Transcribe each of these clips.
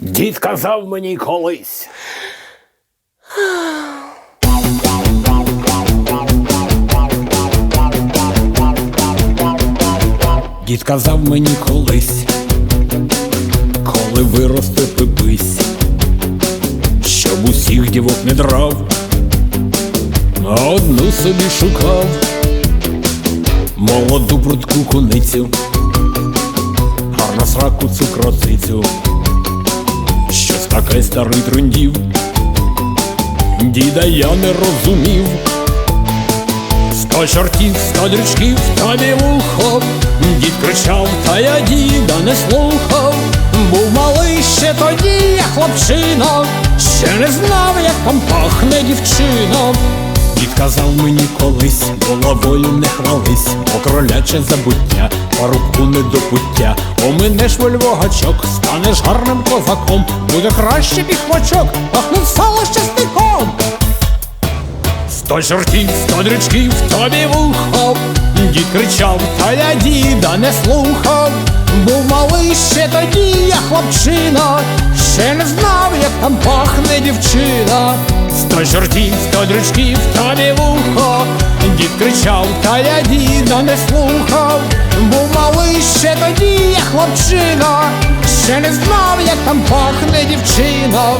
Дід казав мені колись. Дід казав мені колись, коли виросте пипись, щоб усіх дівок не драв, а одну собі шукав, молоду прудку куницю, гарно сраку цукроцицю, таке старий трундів, діда я не розумів. Сто чортів, сто дрючків, тобі вухо Дід кричав, та я діда не слухав. Був малий ще тоді, я хлопчина Ще не знав, як там пахне дівчина Дід казав мені колись, головою не хвались Бо кроляче забуття, парубку не до пуття. Оминеш вольвогачок, станеш гарним козаком Буде краще піхвачок, пахнуть сало щастиком Сто чортів, сто дрючків, тобі вухо Дід кричав, та я діда не слухав. Був малий ще тоді, я хлопчина. Ще не знав, як там пахне дівчина Сто жортів, сто дрючків, тобі вухо Дід кричав, та я діда не слухав Був малий ще тоді, я хлопчина. Ще не знав, як там пахне дівчина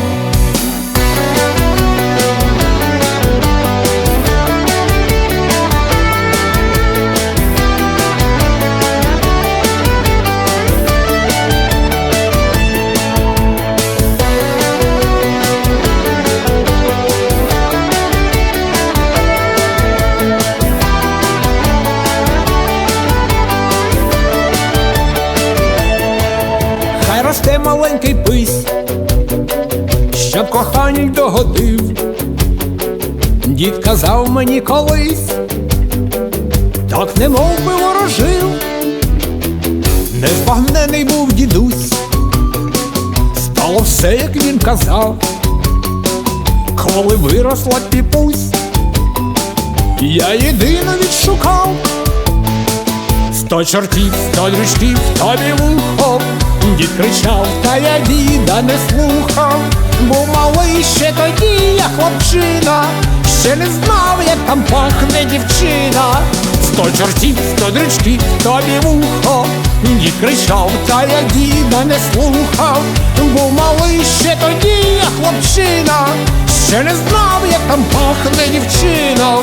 росте маленький пись, щоб коханій догодив. Дід казав мені колись, так не би ворожив, незбагнений був дідусь, стало все, як він казав, коли виросла піпусь, я єдино відшукав. Сто чортів, сто дрючків, вухо Дід кричав, та я діда не слухав Був малий ще тоді, я хлопчина Ще не знав, як там пахне дівчина. Сто чортів, сто дрючків, тобі вухо Дід кричав, та я діда не слухав Був малий ще тоді, я хлопчина Ще не знав, як там пахне дівчина